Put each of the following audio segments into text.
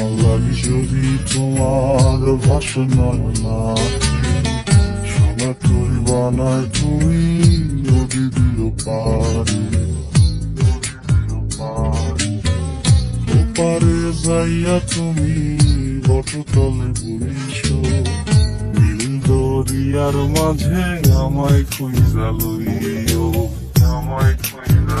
আমার ভাষা নয় না সোনা তুই বানায় তুই নদী দিল পারি ওপারে যাইয়া তুমি বটতলে বলিস দরিয়ার মাঝে আমায় খুঁজা লইও, আমায় খুঁজা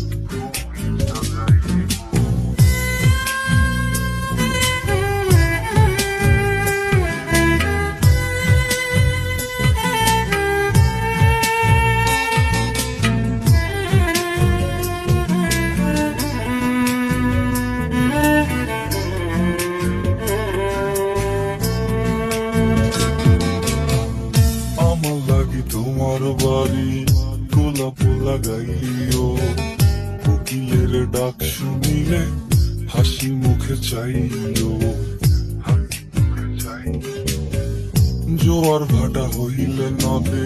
গোলাপ লাগাইও কোকিলের ডাক শুনিলে হাসি মুখে চাইও। জোয়ার ভাটা হইলে নদে,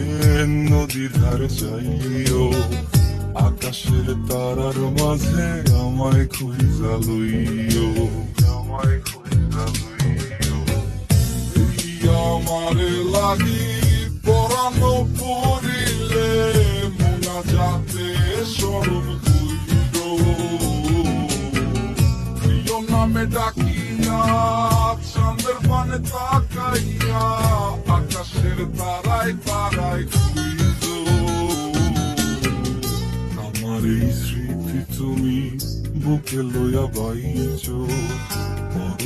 নদীর ধারে যাইও আকাশের তারার মাঝে আমায় খুঁজা লইও। আমায় খুঁজা লইও। আমারে লাগি পরানো পড়িলে পানে তাকাইয়া আকাশের তারাই তারাই আমার এই স্মৃতি তুমি বুকে লইয়া বাইছ। বড়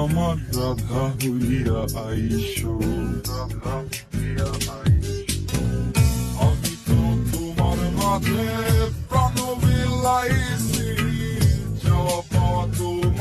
আমার রাধা হইয়া আইস রাধা হইয়া আইস। আমি তো তোমার মাঝে